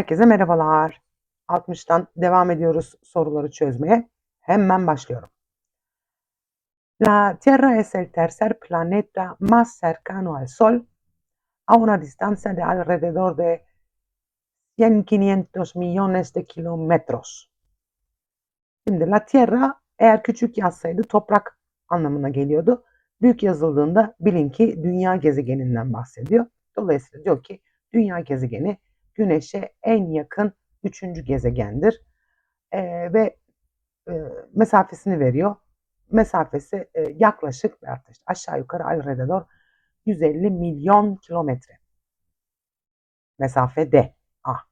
Herkese merhabalar. 60'tan devam ediyoruz soruları çözmeye. Hemen başlıyorum. La Tierra es el tercer planeta más cercano al Sol a una distancia de alrededor de 100-500 millones de kilómetros. Şimdi La Tierra eğer küçük yazsaydı toprak anlamına geliyordu. Büyük yazıldığında bilin ki dünya gezegeninden bahsediyor. Dolayısıyla diyor ki dünya gezegeni Güneş'e en yakın üçüncü gezegendir. E, ve e, mesafesini veriyor. Mesafesi e, yaklaşık aşağı yukarı alrededor 150 milyon kilometre. Mesafede. Ah.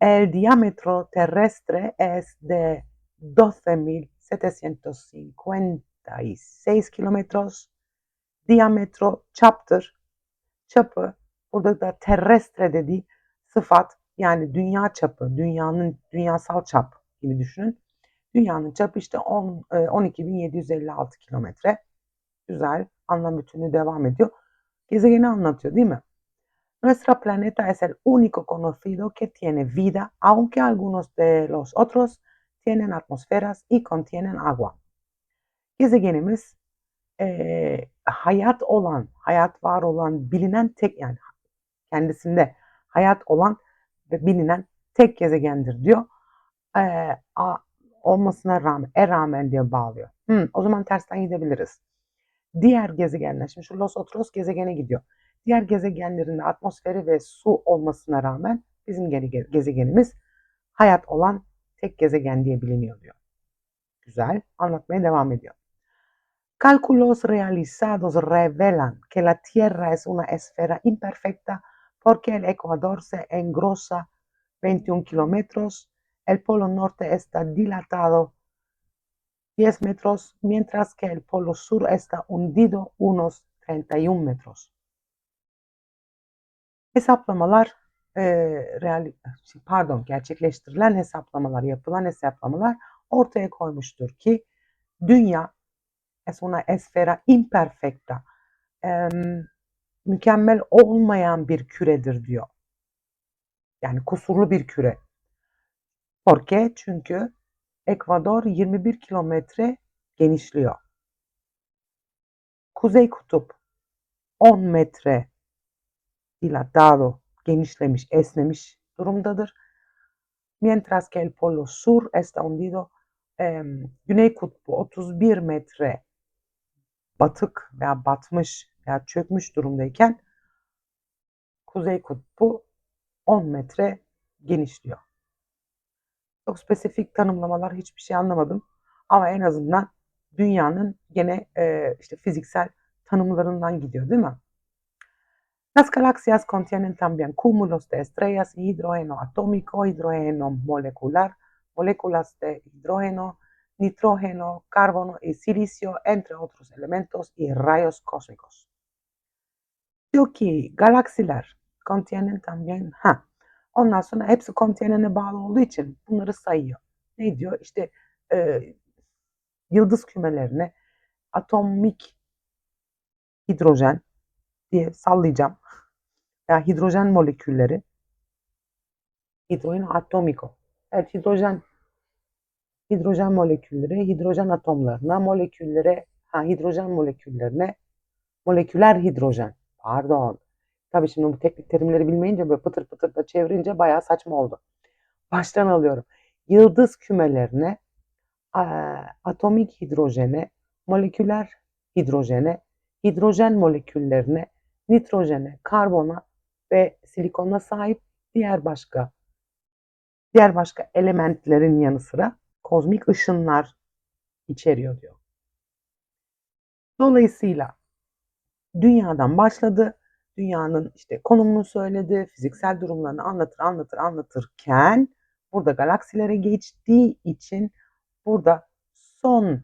El diámetro terrestre es de 12.756 kilómetros. Diámetro çaptır. Çapı Burada da terrestre dediği sıfat yani dünya çapı, dünyanın dünyasal çap gibi düşünün. Dünyanın çapı işte 10, 12.756 e, kilometre. Güzel. Anlam bütünü devam ediyor. Gezegeni anlatıyor değil mi? Nuestra planeta es el único conocido que tiene vida, aunque algunos de los otros tienen atmosferas y contienen agua. Gezegenimiz e, hayat olan, hayat var olan bilinen tek yani kendisinde hayat olan ve bilinen tek gezegendir diyor. Ee, a, olmasına rağmen, e rağmen diye bağlıyor. Hmm, o zaman tersten gidebiliriz. Diğer gezegenler, şimdi şu Los Otros gezegene gidiyor. Diğer gezegenlerinde atmosferi ve su olmasına rağmen bizim gezegenimiz hayat olan tek gezegen diye biliniyor diyor. Güzel, anlatmaya devam ediyor. Cálculos realizados revelan que la Tierra es una esfera imperfecta porque el Ecuador se engrosa 21 kilómetros, el Polo Norte está dilatado 10 metros, mientras que el Polo Sur está hundido unos 31 metros. Hesaplamalar e, real, pardon gerçekleştirilen hesaplamalar, yapılan hesaplamalar ortaya koymuştur ki dünya es una esfera imperfecta. E, mükemmel olmayan bir küredir diyor. Yani kusurlu bir küre. Porque çünkü Ekvador 21 kilometre genişliyor. Kuzey kutup 10 metre dilatado, genişlemiş, esnemiş durumdadır. Mientras que el polo sur está hundido, e, Güney kutbu 31 metre batık veya batmış veya çökmüş durumdayken Kuzey Kutbu 10 metre genişliyor. Çok spesifik tanımlamalar hiçbir şey anlamadım. Ama en azından dünyanın gene e, işte fiziksel tanımlarından gidiyor değil mi? Las galaxias contienen también cúmulos de estrellas y hidrógeno atómico, hidrógeno molecular, moléculas de hidrógeno, nitrógeno, carbono y silicio, entre otros elementos y rayos cósmicos. Diyor ki galaksiler contienen también ha. Ondan sonra hepsi contienen'e bağlı olduğu için bunları sayıyor. Ne diyor? İşte e, yıldız kümelerine atomik hidrojen diye sallayacağım. Ya yani hidrojen molekülleri hidrojen atomiko. Evet hidrojen hidrojen molekülleri, hidrojen atomlarına, moleküllere, ha hidrojen moleküllerine moleküler hidrojen Pardon. Tabii şimdi bu teknik terimleri bilmeyince böyle pıtır pıtır da çevirince bayağı saçma oldu. Baştan alıyorum. Yıldız kümelerine, atomik hidrojene, moleküler hidrojene, hidrojen moleküllerine, nitrojene, karbona ve silikona sahip diğer başka diğer başka elementlerin yanı sıra kozmik ışınlar içeriyor diyor. Dolayısıyla dünyadan başladı. Dünyanın işte konumunu söyledi, fiziksel durumlarını anlatır anlatır anlatırken burada galaksilere geçtiği için burada son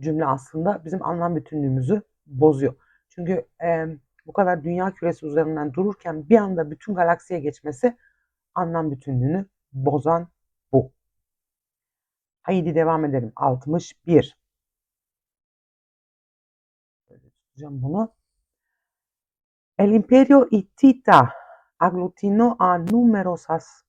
cümle aslında bizim anlam bütünlüğümüzü bozuyor. Çünkü e, bu kadar dünya küresi üzerinden dururken bir anda bütün galaksiye geçmesi anlam bütünlüğünü bozan bu. Haydi devam edelim. 61 El Imperio Hittita aglutinó a numerosas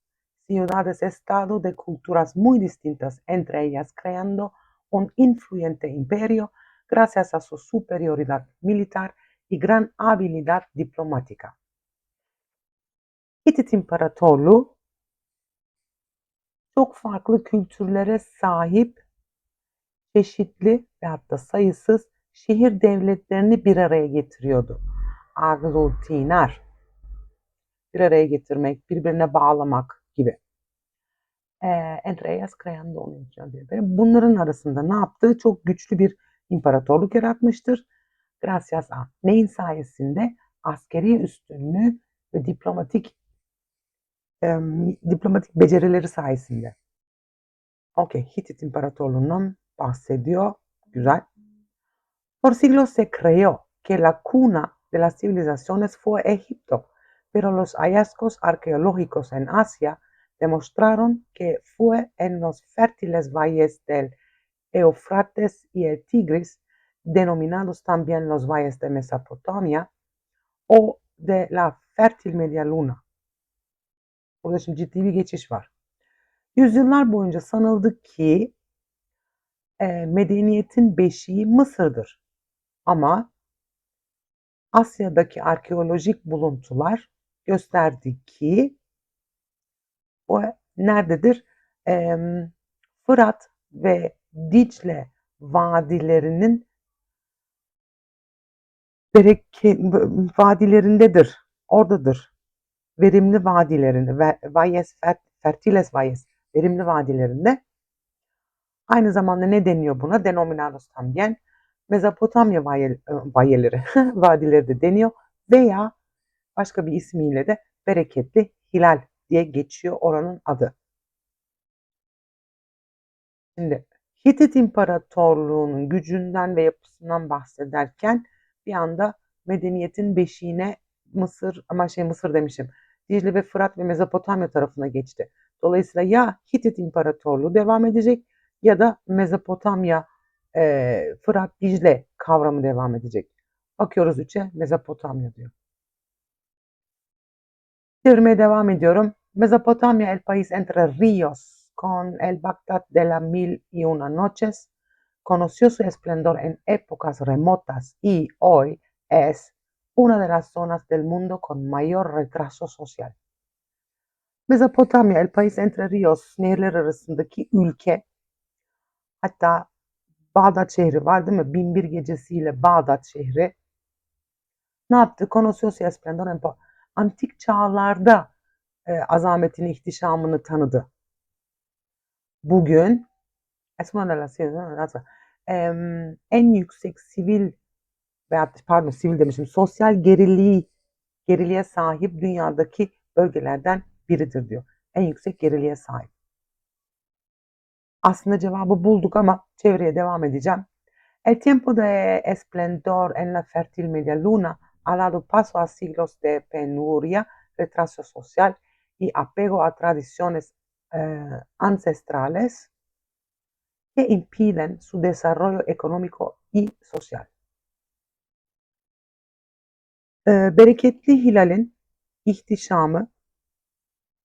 ciudades-estado de culturas muy distintas entre ellas, creando un influyente imperio gracias a su superioridad militar y gran habilidad diplomática. Hitit İmparatorluğu çok farklı kültürlere sahip çeşitli ve hatta sayısız şehir devletlerini bir araya getiriyordu. Aglutinar, bir araya getirmek, birbirine bağlamak gibi. Entre ellas creando un imperio. Bunların arasında ne yaptığı çok güçlü bir imparatorluk yaratmıştır. Gracias a neyin sayesinde askeri üstünlüğü ve diplomatik e, diplomatik becerileri sayesinde. Okey, Hitit İmparatorluğu'ndan bahsediyor. Güzel. Por siglos se creyó que la cuna de las civilizaciones fue Egipto, pero los hallazgos arqueológicos en Asia demostraron que fue en los fértiles valles del Eufrates y el Tigris, denominados también los valles de Mesopotamia, o de la fértil Media Luna. Burada şimdi ciddi bir geçiş var. Yüzyıllar boyunca. Ama Asya'daki arkeolojik buluntular gösterdi ki o nerededir? E, Fırat ve Dicle vadilerinin bereke, vadilerindedir. Oradadır. Verimli vadilerinde, Valles, Fertiles Valles, verimli vadilerinde. Aynı zamanda ne deniyor buna? Denominados también. Mezopotamya vayeleri, vadileri de deniyor. Veya başka bir ismiyle de bereketli hilal diye geçiyor oranın adı. Şimdi Hitit İmparatorluğu'nun gücünden ve yapısından bahsederken bir anda medeniyetin beşiğine Mısır ama şey Mısır demişim. Dicle ve Fırat ve Mezopotamya tarafına geçti. Dolayısıyla ya Hitit İmparatorluğu devam edecek ya da Mezopotamya, e, Fırat, Dicle kavramı devam edecek. Bakıyoruz üçe Mezopotamya diyor. Çevirmeye devam ediyorum. Mezopotamya el país entre ríos con el Bagdad de las mil y una noches, conoció su esplendor en épocas remotas y hoy es una de las zonas del mundo con mayor retraso social. Mezopotamya, el país entre ríos, nehirler arasındaki ülke. Hatta Bağdat şehri var değil mi? Binbir gecesiyle Bağdat şehri. Ne yaptı? Conoció su esplendor en Antik çağlarda e, azametini, ihtişamını tanıdı bugün en yüksek sivil veya pardon sivil demişim sosyal geriliği geriliğe sahip dünyadaki bölgelerden biridir diyor. En yüksek geriliğe sahip. Aslında cevabı bulduk ama çevreye devam edeceğim. El tiempo de esplendor en la fértil media luna ha dado paso a siglos de penuria, retraso social y apego a tradiciones eh, ancestrales que impiden su desarrollo económico y social. Ee, bereketli hilalin ihtişamı,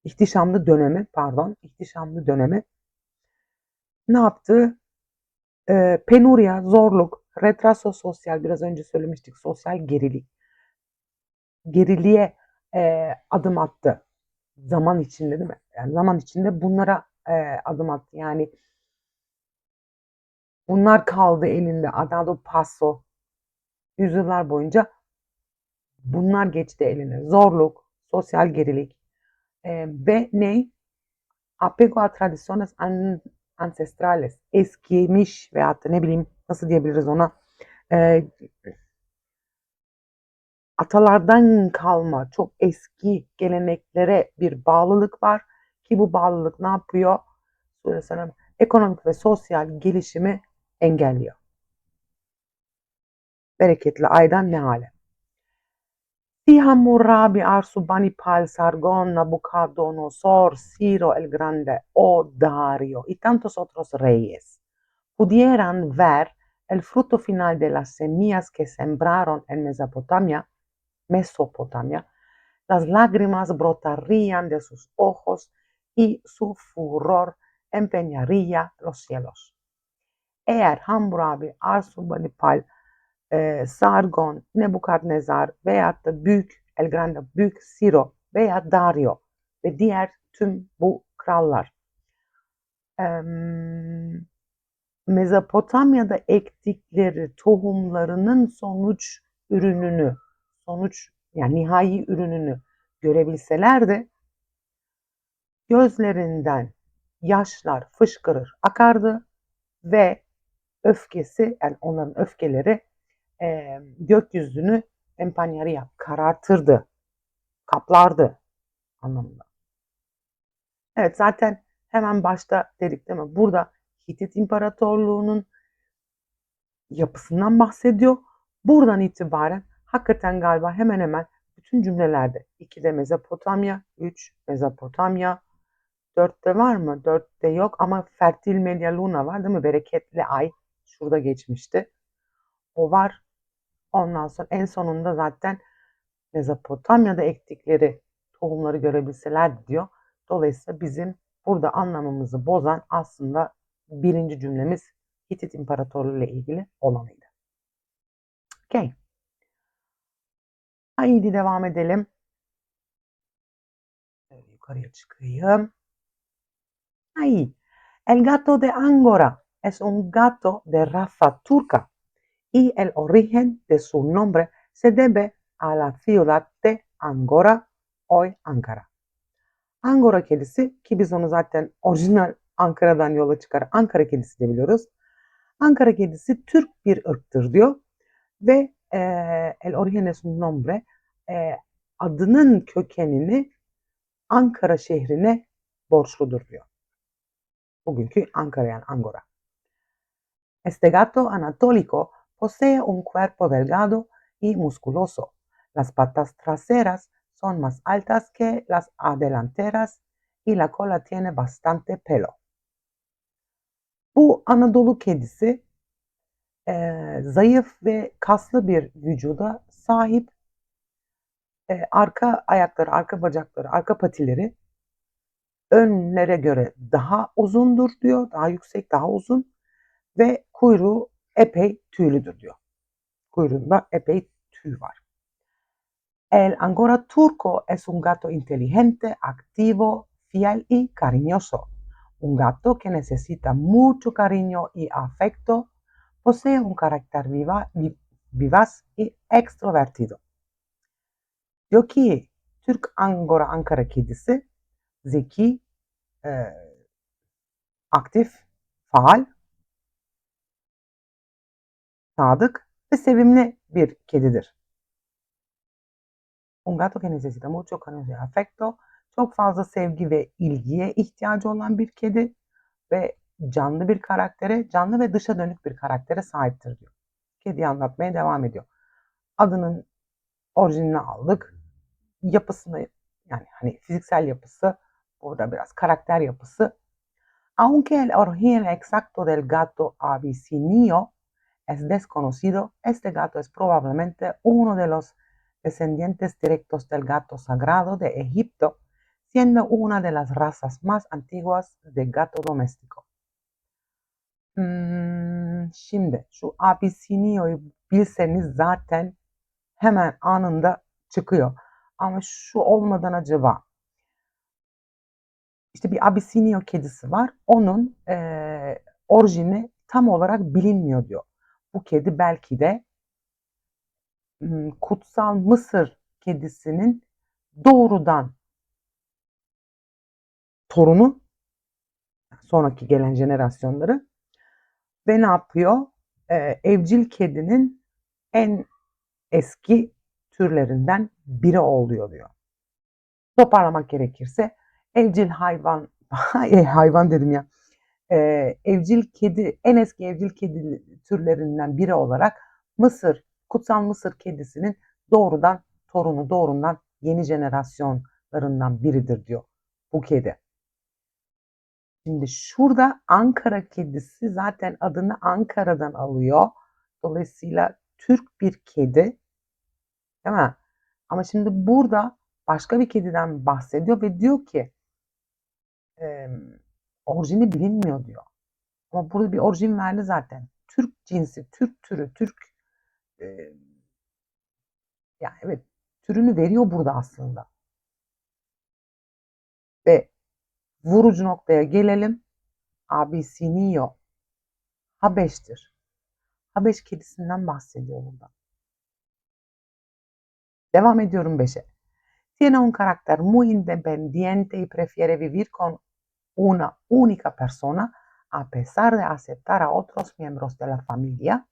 ihtişamlı dönemi, pardon, ihtişamlı dönemi ne yaptı? Ee, penurya, zorluk, retraso sosyal, biraz önce söylemiştik, sosyal gerilik. Geriliğe e, adım attı zaman içinde değil mi? Yani zaman içinde bunlara e, adım attı. Yani bunlar kaldı elinde. Adado Paso yüzyıllar boyunca bunlar geçti eline. Zorluk, sosyal gerilik e, ve ne? Apego a tradiciones ancestrales. Eskimiş veyahut da ne bileyim nasıl diyebiliriz ona? E, atalardan kalma çok eski geleneklere bir bağlılık var ki bu bağlılık ne yapıyor? Söylesene ekonomik ve sosyal gelişimi engelliyor. Bereketli aydan ne hale? Si Hammurabi, Arsubanipal, Sargon, Nabucodonosor, Ciro el Grande o Dario y tantos otros reyes pudieran ver el fruto final de las semillas que sembraron en Mesopotamia Mesopotamia las lágrimas brotarían de sus ojos y su furor empeñaría los cielos. Eğer Hammurabi, Arsurbanipal, e, Sargon, Nebukadnezar veyahut da büyük El Grande, büyük Siro veya Dario ve diğer tüm bu krallar. Mezopotamya'da ektikleri tohumlarının sonuç ürününü, sonuç yani nihai ürününü görebilselerdi gözlerinden yaşlar fışkırır akardı ve öfkesi yani onların öfkeleri e, gökyüzünü empanyaria karartırdı, kaplardı anlamında. Evet zaten hemen başta dedik değil mi? Burada Hitit İmparatorluğu'nun yapısından bahsediyor. Buradan itibaren hakikaten galiba hemen hemen bütün cümlelerde 2'de Mezopotamya, 3 Mezopotamya, 4'te var mı? 4'te yok ama Fertil Media var değil mi? Bereketli ay şurada geçmişti. O var. Ondan sonra en sonunda zaten Mezopotamya'da ektikleri tohumları görebilseler diyor. Dolayısıyla bizim burada anlamımızı bozan aslında birinci cümlemiz Hitit İmparatorluğu ile ilgili olanıydı. Okay. Haydi devam edelim. Şöyle yukarıya çıkayım. Ahí. El gato de Angora es un gato de raza turca y el origen de su nombre se debe a la ciudad de Angora, hoy Ankara. Angora kedisi ki biz onu zaten orijinal Ankara'dan yola çıkar Ankara kedisi de biliyoruz. Ankara kedisi Türk bir ırktır diyor ve e, el origen su nombre e, adının kökenini Ankara şehrine borçludur diyor. Bugünkü Ankara yani Angora. Este gato anatólico posee un cuerpo delgado y musculoso. Las patas traseras son más altas que las adelanteras y la cola tiene bastante pelo. Bu Anadolu kedisi e, zayıf ve kaslı bir vücuda sahip. E, arka ayakları, arka bacakları, arka patileri önlere göre daha uzundur diyor. Daha yüksek, daha uzun ve kuyruğu epey tüylüdür diyor. Kuyruğunda epey tüy var. El angora turco es un gato inteligente, activo, fiel y cariñoso. Un gato que necesita mucho cariño y afecto, posee un carácter viva, vivaz y extrovertido. Diyor ki Türk Angora Ankara kedisi zeki, e, aktif, faal, sadık ve sevimli bir kedidir. Un gato que necesita mucho cariño y afecto, çok fazla sevgi ve ilgiye ihtiyacı olan bir kedi ve canlı bir karaktere, canlı ve dışa dönük bir karaktere sahiptir diyor. Kediyi anlatmaya devam ediyor. Adının orijinini aldık. Yapısını yani hani fiziksel yapısı, burada biraz karakter yapısı. Aunque el origen exacto del gato abisinio es desconocido, este gato es probablemente uno de los descendientes directos del gato sagrado de Egipto, siendo una de las razas más antiguas de gato doméstico. Şimdi şu Abisinio'yu bilseniz zaten hemen anında çıkıyor. Ama şu olmadan acaba işte bir Abisinio kedisi var. Onun e, orijini tam olarak bilinmiyor diyor. Bu kedi belki de kutsal Mısır kedisinin doğrudan torunu sonraki gelen jenerasyonları ve ne yapıyor? Ee, evcil kedinin en eski türlerinden biri oluyor diyor. Toparlamak gerekirse evcil hayvan hayvan dedim ya e, evcil kedi en eski evcil kedi türlerinden biri olarak Mısır Kutsal Mısır kedisinin doğrudan torunu, doğrudan yeni jenerasyonlarından biridir diyor bu kedi. Şimdi şurada Ankara kedisi zaten adını Ankara'dan alıyor. Dolayısıyla Türk bir kedi. Değil mi? Ama şimdi burada başka bir kediden bahsediyor ve diyor ki orijini bilinmiyor diyor. Ama burada bir orijin verdi zaten. Türk cinsi, Türk türü, Türk eee yani evet, türünü veriyor burada aslında. Ve vurucu noktaya gelelim. Abyssinia Habeş'tir. Habeş kedisinden bahsediyor burada. Devam ediyorum 5'e. Tiene un carácter muy independiente y prefiere vivir con una única persona a pesar de aceptar a otros miembros de la familia.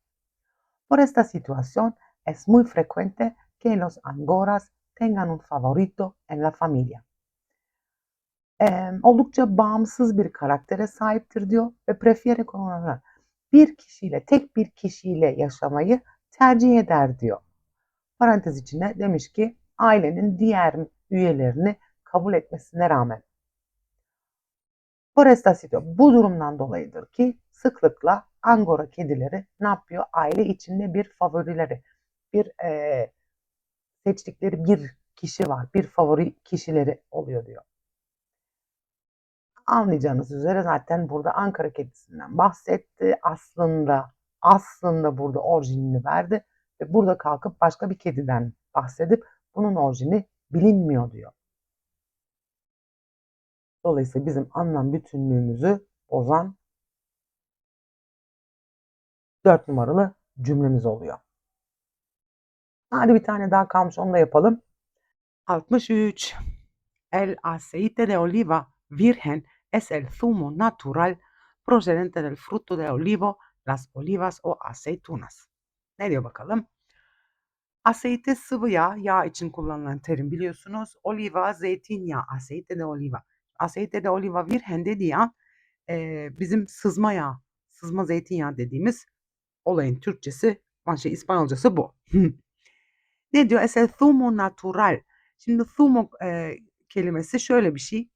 Por esta situación es muy frecuente que los angoras tengan un favorito en la familia. Eee, oldukça bağımsız bir karaktere sahiptir diyor ve prefiere con una bir kişiyle, tek bir kişiyle yaşamayı tercih eder diyor. Parantez içinde demiş ki ailenin diğer üyelerini kabul etmesine rağmen. Por esta situación, bu durumdan dolayıdır ki sıklıkla Angora kedileri ne yapıyor? Aile içinde bir favorileri, bir eee, seçtikleri bir kişi var, bir favori kişileri oluyor diyor. Anlayacağınız üzere zaten burada Ankara kedisinden bahsetti. Aslında aslında burada orijinini verdi ve burada kalkıp başka bir kediden bahsedip bunun orijini bilinmiyor diyor. Dolayısıyla bizim anlam bütünlüğümüzü bozan 4 numaralı cümlemiz oluyor. Hadi bir tane daha kalmış onu da yapalım. 63. El aceite de oliva virgen es el zumo natural procedente del fruto de olivo, las olivas o aceitunas. Ne diyor bakalım? Aceite sıvı yağ, yağ için kullanılan terim biliyorsunuz. Oliva, zeytinyağı, aceite de oliva. Aceite de oliva virgen dediği an e, bizim sızma yağ, sızma zeytinyağı dediğimiz olayın Türkçesi, şey İspanyolcası bu. ne diyor? Es el zumo natural. Şimdi zumo e, kelimesi şöyle bir şey.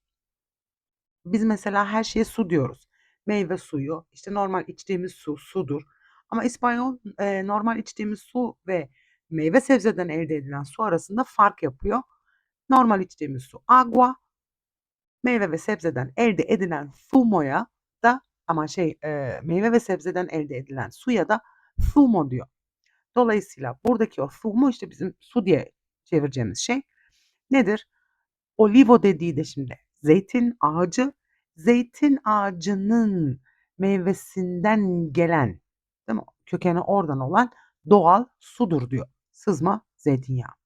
Biz mesela her şeye su diyoruz. Meyve suyu, işte normal içtiğimiz su sudur. Ama İspanyol e, normal içtiğimiz su ve meyve sebzeden elde edilen su arasında fark yapıyor. Normal içtiğimiz su agua, meyve ve sebzeden elde edilen zumo'ya da ama şey e, meyve ve sebzeden elde edilen suya da zumo diyor. Dolayısıyla buradaki o zumo işte bizim su diye çevireceğimiz şey nedir? Olivo dediği de şimdi zeytin ağacı, zeytin ağacının meyvesinden gelen, değil mi? Kökeni oradan olan doğal sudur diyor. Sızma zeytinyağı.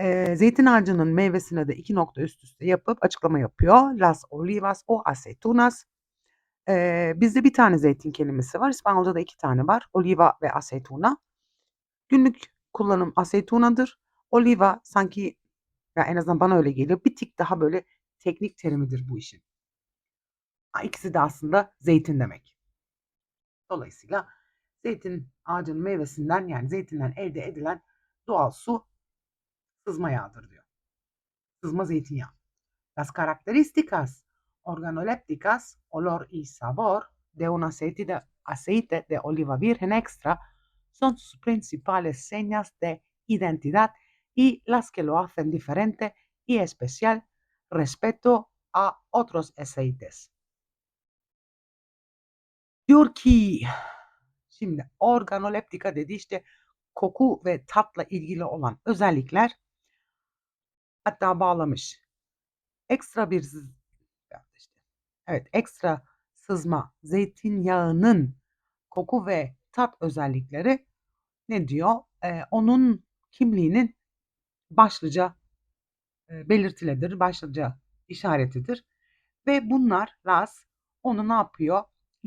Eee, zeytin ağacının meyvesine de 2 nokta üst üste yapıp açıklama yapıyor. Las olivas o aceitunas. Eee, bizde bir tane zeytin kelimesi var. İspanyolca'da 2 tane var. Oliva ve aceituna. Günlük kullanım aceitunadır. Oliva sanki ya en azından bana öyle geliyor. Bir tık daha böyle teknik terimidir bu işin. İkisi de aslında zeytin demek. Dolayısıyla zeytin ağacının meyvesinden yani zeytinden elde edilen doğal su sızma yağıdır diyor. Sızma zeytinyağı. Las características organolépticas, olor y sabor de un aceite de, aceite de oliva virgen extra son sus principales señas de identidad y las que lo hacen diferente y especial respecto a otros aceites. Diyor ki şimdi organoleptika dedi işte koku ve tatla ilgili olan özellikler hatta bağlamış. Ekstra bir evet ekstra sızma zeytinyağının koku ve tat özellikleri ne diyor? Ee, onun kimliğinin başlıca e, belirtiledir, başlıca işaretidir. Ve bunlar las onu ne yapıyor?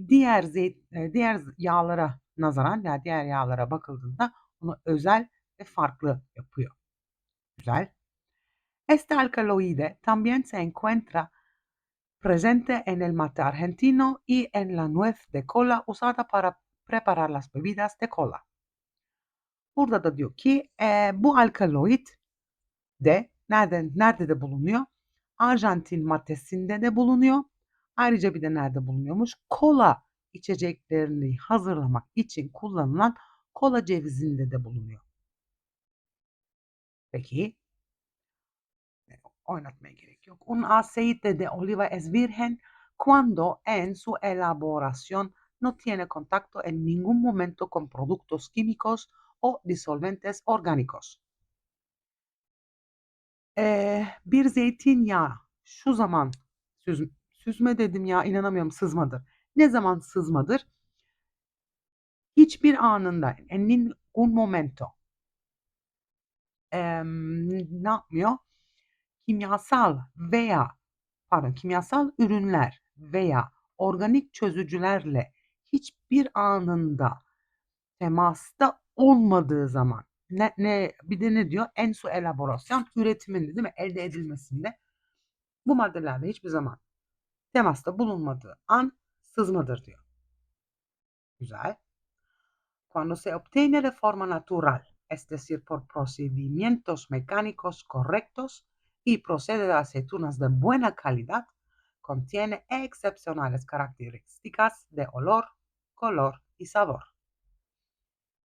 Diğer zeyt, diğer yağlara nazaran ya yani diğer yağlara bakıldığında onu özel ve farklı yapıyor. Güzel. Este alcaloide también se encuentra presente en el mate argentino y en la nuez de cola usada para preparar las bebidas de cola. Burada da diyor ki e, bu alkaloid de nerede, nerede de bulunuyor? Arjantin matesinde de bulunuyor. Ayrıca bir de nerede bulunuyormuş? Kola içeceklerini hazırlamak için kullanılan kola cevizinde de bulunuyor. Peki. Oynatmaya gerek yok. Un aceite de oliva es virgen cuando en su elaboración no tiene contacto en ningún momento con productos químicos o disolventes orgánicos. Eee, bir zeytinyağı şu zaman süz süzme dedim ya inanamıyorum sızmadır. Ne zaman sızmadır? Hiçbir anında en ningún momento emm, ne yapmıyor? Kimyasal veya pardon kimyasal ürünler veya organik çözücülerle hiçbir anında temasta olmadığı zaman ne, ne bir de ne diyor? En su elaborasyon üretiminde değil mi? Elde edilmesinde bu maddelerle hiçbir zaman temasta bulunmadığı an sızmadır diyor. Güzel. Cuando se obtiene de forma natural, es decir, por procedimientos mecánicos correctos y procede de aceitunas de buena calidad, contiene excepcionales características de olor, color y sabor.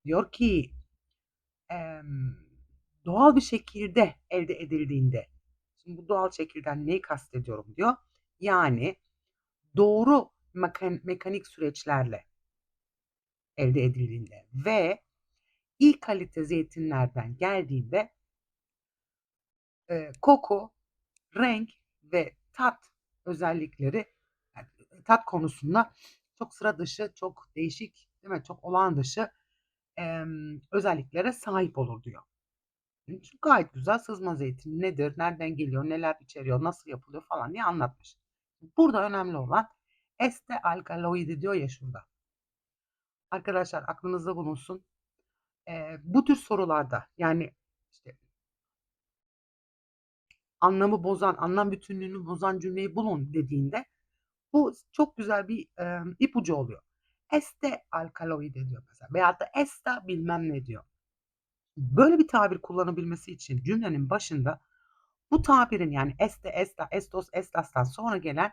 Diyor ki em, doğal bir şekilde elde edildiğinde, şimdi bu doğal şekilden neyi kastediyorum diyor. Yani doğru mekan, mekanik süreçlerle elde edildiğinde ve iyi kalite zeytinlerden geldiğinde e, koku, renk ve tat özellikleri yani tat konusunda çok sıra dışı, çok değişik, değil mi? Çok olağan dışı e, özelliklere sahip olur diyor. Çünkü gayet güzel sızma zeytin nedir, nereden geliyor, neler içeriyor, nasıl yapılıyor falan diye anlatmış. Burada önemli olan este alkaloidi diyor ya şurada. Arkadaşlar aklınızda bulunsun. Ee, bu tür sorularda yani işte anlamı bozan, anlam bütünlüğünü bozan cümleyi bulun dediğinde bu çok güzel bir e, ipucu oluyor. Este alkaloide diyor mesela veyahut da esta bilmem ne diyor. Böyle bir tabir kullanabilmesi için cümlenin başında bu tabirin yani este, esta, estos, estastan sonra gelen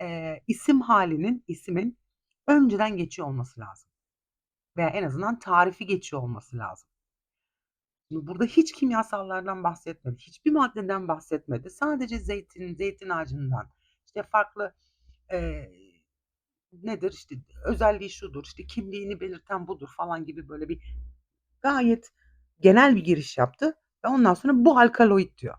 e, isim halinin, isimin önceden geçiyor olması lazım. Veya en azından tarifi geçiyor olması lazım. Şimdi burada hiç kimyasallardan bahsetmedi. Hiçbir maddeden bahsetmedi. Sadece zeytin, zeytin ağacından, işte farklı e, nedir işte özelliği şudur, işte kimliğini belirten budur falan gibi böyle bir gayet genel bir giriş yaptı ve ondan sonra bu alkaloid diyor.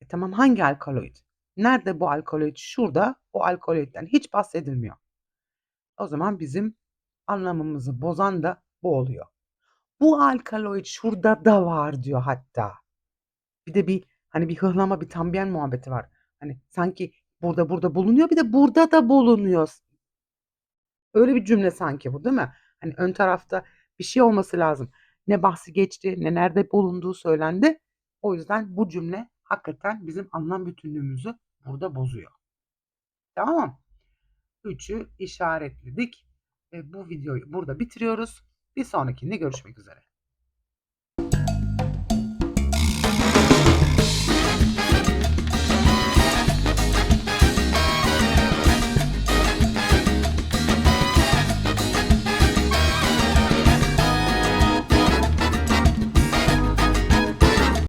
E tamam hangi alkaloid? Nerede bu alkaloid? Şurada o alkaloidden hiç bahsedilmiyor. O zaman bizim anlamımızı bozan da bu oluyor. Bu alkaloid şurada da var diyor hatta. Bir de bir hani bir hıhlama bir tambiyen muhabbeti var. Hani sanki burada burada bulunuyor bir de burada da bulunuyor. Öyle bir cümle sanki bu değil mi? Hani ön tarafta bir şey olması lazım. Ne bahsi geçti ne nerede bulunduğu söylendi. O yüzden bu cümle hakikaten bizim anlam bütünlüğümüzü burada bozuyor. Tamam. Üçü işaretledik. Ve bu videoyu burada bitiriyoruz. Bir sonrakinde görüşmek üzere.